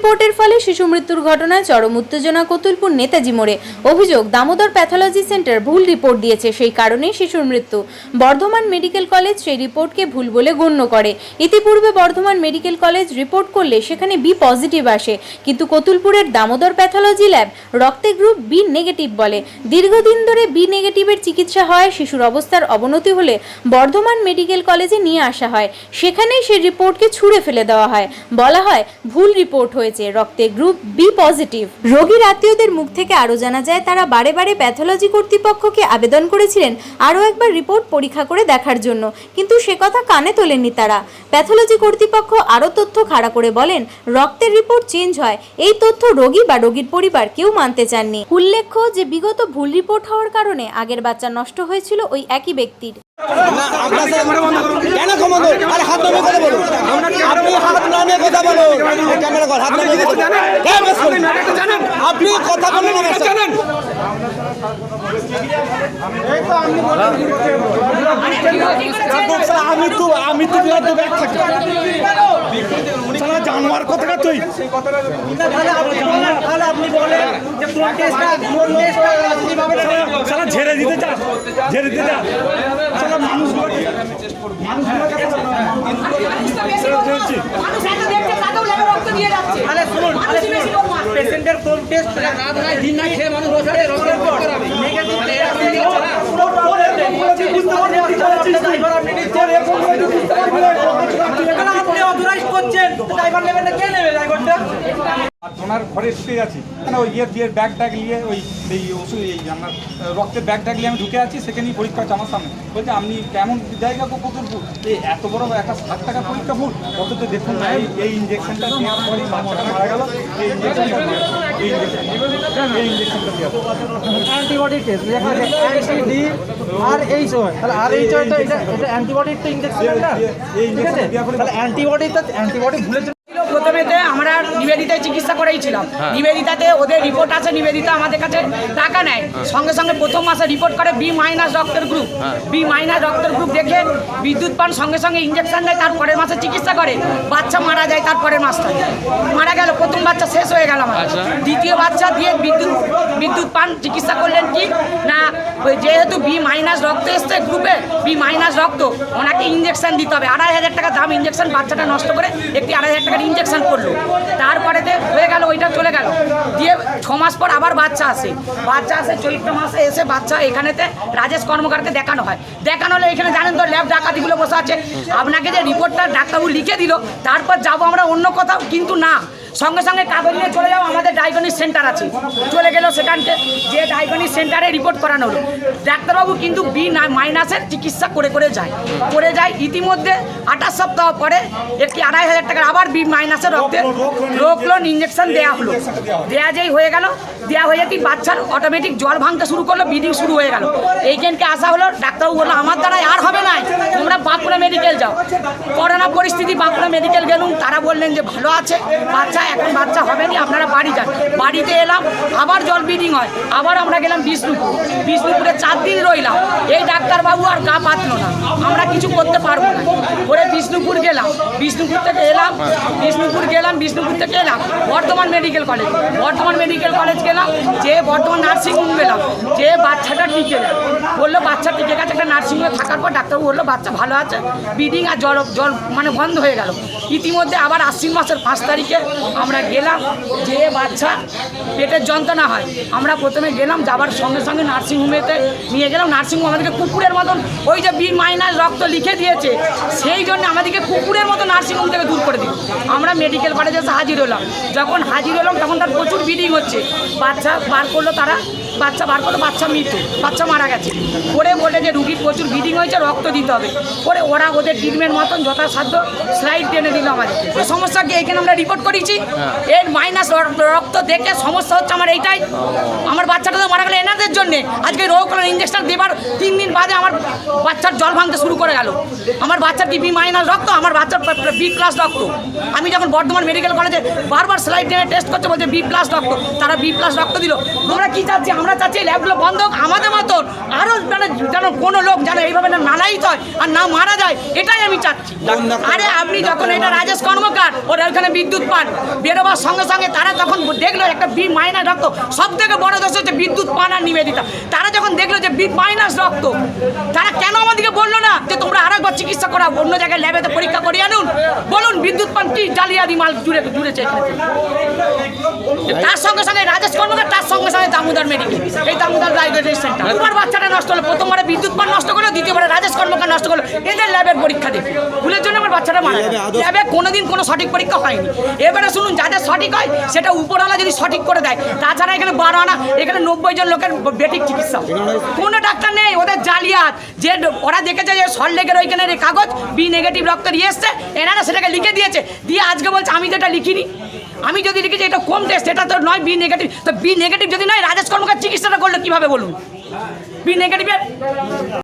রিপোর্টের ফলে শিশু মৃত্যুর ঘটনায় চরম উত্তেজনা কতুলপুর নেতাজি মোড়ে। অভিযোগ, দামোদর প্যাথোলজি সেন্টার ভুল রিপোর্ট দিয়েছে, সেই কারণেই শিশুর মৃত্যু। বর্ধমান মেডিকেল কলেজ সেই রিপোর্টকে ভুল বলে গণ্য করে। ইতিপূর্বে বর্ধমান মেডিকেল কলেজ রিপোর্ট করলে সেখানে বি পজিটিভ আসে। কিন্তু কতুলপুরের দামোদর প্যাথোলজি ল্যাব রক্তে গ্রুপ বি নেগেটিভ বলে। দীর্ঘদিন ধরে বি নেগেটিভের চিকিৎসা হয়, শিশুর অবস্থার অবনতি হলে বর্ধমান মেডিকেল কলেজে নিয়ে আসা হয়। সেখানেই সেই রিপোর্টকে ছুঁড়ে ফেলে দেওয়া হয়। বলা হয়, ভুল রিপোর্ট হয়েছে। রক্তে গ্রুপ বি পজিটিভ। রোগীর আত্মীয়দের মুখ থেকে আরও জানা যায়, তারা বারে বারে প্যাথোলজি কর্তৃপক্ষকে আবেদন করেছিলেন আরও একবার রিপোর্ট পরীক্ষা করে দেখার জন্য। কিন্তু সে কথা কানে তোলেননি তারা। প্যাথোলজি কর্তৃপক্ষ আরও তথ্য খাড়া করে বলেন, রক্তের রিপোর্ট চেঞ্জ হয়। এই তথ্য রোগী বা রোগীর পরিবার কেউ মানতে চাননি। উল্লেখ্য যে, বিগত ভুল রিপোর্ট হওয়ার কারণে আগের বাচ্চা নষ্ট হয়েছিল ওই একই ব্যক্তির। কেন ক্ষমা আরে হাত নামিয়ে কথা বলুন। আপনি হাত কথা বলুন। ক্যামেরা কর হাত। আপনি কথা আমি তো আমি তো বিরাট ব্যাগ থাকি। জানোয়ার কথাটা তুই শালা- শালা ঝেড়ে দিতে চা ঝেড়ে দিতে চা শালা মানুষগুলো মানুষ এত দেখছে তাতেও লেবে রক্ত দিয়ে যাচ্ছে আরে শুনুন আরে মানুষই বেশি শুনুন বদমাশ। পেশেন্টের কোন টেস্ট রাত নাই দিন নাই খেয়ে মানুষ বসে রক্তের পর নেগেটিভ আপনি অথরাইজ করছেন ড্রাইভার নেবেন না কে নেবে ড্রাইভারটা আর ওনার ঘরে ঢুকে গেছি কেন ওই ইয়ে দিয়ে ব্যাগ ট্যাগ নিয়ে ওই এই ওষুধ এই আপনার রক্তের ব্যাগ ট্যাগ নিয়ে আমি ঢুকে আছি সেখানেই পরীক্ষা হচ্ছে আমার সামনে। বলছে আপনি কেমন জায়গা কো কতুলপুর এই এত বড় একটা ষাট টাকা পরীক্ষা ফুল অথচ দেখুন না এই এই ইঞ্জেকশনটা দেওয়ার পরই বাচ্চাটা মারা গেল। এই ইঞ্জেকশনটা এই ইঞ্জেকশন এই ইঞ্জেকশনটা অ্যান্টিবডি টেস্ট লেখা আছে অ্যান্টি আর এইচ ওয়াই তাহলে আর এইচ ওয়াই এটা এটা অ্যান্টিবডির তো ইনজেকশন না এই ঠিক আছে? তাহলে অ্যান্টিবডি তো অ্যান্টিবডি ভুলে প্রথমেতে আমরা নিবেদিতায় চিকিৎসা করেইছিলাম নিবেদিতাতে ওদের রিপোর্ট আছে নিবেদিতা আমাদের কাছে টাকা নেয়। সঙ্গে সঙ্গে প্রথম মাসে রিপোর্ট করে বি মাইনাস রক্তের গ্রুপ বি মাইনাস রক্তের গ্রুপ দেখে বিদ্যুৎ পান সঙ্গে সঙ্গে ইঞ্জেকশন দেয় তার পরের মাসে চিকিৎসা করে। বাচ্চা মারা যায় তারপরের মাসটা। মারা গেল প্রথম বাচ্চা শেষ হয়ে গেল আমার। দ্বিতীয় বাচ্চা দিয়ে বিদ্যুৎ বিদ্যুৎ পান চিকিৎসা করলেন কি? না যেহেতু বি মাইনাস রক্ত এসছে গ্রুপে বি মাইনাস রক্ত ওনাকে ইঞ্জেকশন দিতে হবে। আড়াই হাজার টাকা দাম ইঞ্জেকশন বাচ্চাটা নষ্ট করে একটি আড়াই হাজার টাকার ইঞ্জেকশন করল। তারপরেতে হয়ে গেল, ওইটা চলে গেল। দিয়ে ছ মাস পর আবার বাচ্চা আসে। বাচ্চা আসে, চৈত্র মাসে এসে বাচ্চা এখানেতে রাজেশ কর্মকারকে দেখানো হয়। দেখানো হলে এখানে জানেন তো, ল্যাব ডাকাতিগুলো বসে আছে। আপনাকে যে রিপোর্টটা ডাক্তারবাবু লিখে দিল, তারপর যাব আমরা অন্য কোথাও, কিন্তু না। সঙ্গে সঙ্গে কাগজ নিয়ে চলে যাও, আমাদের ডায়াগনিস সেন্টার আছে। চলে গেল সেখানকে যে ডায়াগনিস সেন্টারে রিপোর্ট করানো হলো। ডাক্তারবাবু কিন্তু বি মাইনাসের চিকিৎসা করে করে যায়। করে যায়, ইতিমধ্যে আঠাশ সপ্তাহ পরে একটি আড়াই হাজার টাকার আবার বি মাইনাসের রক্তের রোগলোন ইঞ্জেকশন দেওয়া হলো। দেওয়া যেই হয়ে গেল দেওয়া হয়ে যেতেই বাচ্চার অটোমেটিক জল ভাঙতে শুরু করল ব্লিডিং শুরু হয়ে গেল। এইখানকে আসা হলো, ডাক্তারবাবু বলল, আমার দ্বারাই আর হবে না। তোমরা বাঁকুড়া মেডিকেল যাও। করোনা পরিস্থিতি বাঁকুড়া মেডিকেল গেলুম, তারা বললেন যে, ভালো আছে, বাচ্চা এখন বাচ্চা হবে না, আপনারা বাড়ি যান। বাড়িতে এলাম, আবার জল ব্লিডিং হয়, আবার আমরা গেলাম বিষ্ণুপুর। বিষ্ণুপুরে চার দিন রইলাম। এই ডাক্তারবাবু আর গা পাতলো না। আমরা কিছু করতে পারব না। করে বিষ্ণুপুর গেলাম। বিষ্ণুপুর থেকে এলাম, বিষ্ণুপুর গেলাম, বিষ্ণুপুর থেকে এলাম। Bardhaman medical college Bardhaman medical college গেলাম, যে বর্ধমান নার্সিংহোম গেলাম, যে বাচ্চাটা টিকে গেল। বলল, বাচ্চা টিকে গেছে, একটা নার্সিংহোমে থাকার পর ডাক্তারবাবু বলল, বাচ্চা ভালো আছে ব্লিডিং আর জল জল মানে বন্ধ হয়ে গেল। ইতিমধ্যে আবার আশ্বিন মাসের পাঁচ তারিখে আমরা গেলাম, যে বাচ্চা পেটের যন্ত্রণা হয়। আমরা প্রথমে গেলাম, যাবার সঙ্গে সঙ্গে নার্সিংহোমেতে নিয়ে গেলাম। নার্সিংহোম আমাদেরকে কুকুরের মতন ওই যে বি মাইনাস রক্ত লিখে দিয়েছে। সেই জন্য আমাদেরকে কুকুরের মতো নার্সিংহোম থেকে দূর করে দিই আমরা মেডিকেল কলেজে এসে হাজির হলাম। যখন হাজির হলাম, তখন তার প্রচুর ব্লিডিং হচ্ছে। বাচ্চা বার করল তারা। বাচ্চা বার করল বাচ্চা মৃত্যু বাচ্চা মারা গেছে। করে বলে যে রুগীর প্রচুর ব্লিডিং হয়েছে রক্ত দিতে হবে। করে ওরা ওদের ট্রিটমেন্ট মতন যথাসাধ্য স্লাইড টেনে দিল আমাদের। তো সমস্যা কি? এখানে আমরা রিপোর্ট করেছি। এর মাইনাস রক্ত দেখে সমস্যা হচ্ছে আমার এইটাই। আমার বাচ্চাটা তো মারা গেল এনাদের জন্যে। আজকে রোগ ইঞ্জেকশন দেবার তিন দিন বাদে আমার বাচ্চার জল ভাঙতে শুরু করে গেল। আমার বাচ্চার কি বি মাইনাস রক্ত? আমার বাচ্চার বি প্লাস রক্ত। আমি যখন বর্ধমান মেডিকেল কলেজে বারবার স্লাইড টেনে টেস্ট করছে বলছে বি প্লাস রক্ত। তারা বি প্লাস রক্ত দিল। আমরা কি চাচ্ছি? আমরা আমরা চাচ্ছি ল্যাবগুলো বন্ধ আমাদের মতন আরও মানে যেন কোনো লোক যেন এইভাবে না নালাইত হয় আর না মারা যায়, এটাই আমি চাচ্ছি। আরে আপনি যখন এটা রাজেশ কর্মকার, ওরা ওখানে বিদ্যুৎ পান, বেরোবার সঙ্গে সঙ্গে তারা তখন দেখল একটা বি মাইনাস রক্ত সব থেকে বড় দোষ হচ্ছে বিদ্যুৎ পান আর নিবেদিতা। তারা যখন দেখল যে বি মাইনাস রক্ত, তারা কেন আমাদেরকে বলল না যে তোমরা আরেকবার চিকিৎসা করা অন্য জায়গায় ল্যাবেতে পরীক্ষা করিয়ে বলুন বিদ্যুৎ পান কি জালিয়াদি মাল জুড়ে জুড়েছে তার সঙ্গে সঙ্গে রাজেশ কর্মকার তার সঙ্গে সঙ্গে দামোদর মেডিকেল এই দামোদর ডায়াগনোস্টিক সেন্টার দুবার বাচ্চাটা নষ্ট হলো প্রথমবারে বিদ্যুৎ পান নষ্ট করল দ্বিতীয়বারে রাজেশ কর্মকার নষ্ট করল। এদের ল্যাবের পরীক্ষা দেখি। ভুলের জন্য আমার বাচ্চাটা মারা গেল। ল্যাবে কোনোদিন কোনো সঠিক পরীক্ষা হয়নি। এবারে শুনুন যাদের সঠিক হয় সেটা উপরওয়ালা যদি সঠিক করে দেয় তাছাড়া এখানে বারো আনা এখানে নব্বই জন লোকের বেটিক চিকিৎসা। কোনো ডাক্তার নেই ওদের জালিয়াত। যে ওরা দেখেছে যে সল লেগের ওইখানে কাগজ বি নেগেটিভ রক্ত নিয়ে এসছে এনারা সেটাকে লিখে দিয়েছে। দিয়ে আজকে বলছে, আমি তো এটা লিখিনি, আমি যদি লিখেছি, এটা কম টেস্ট এটা তো নয় বি নেগেটিভ তো বি নেগেটিভ যদি নয়, রাজেশ কর্মকার চিকিৎসাটা করল কীভাবে বলুন? বি নেগেটিভের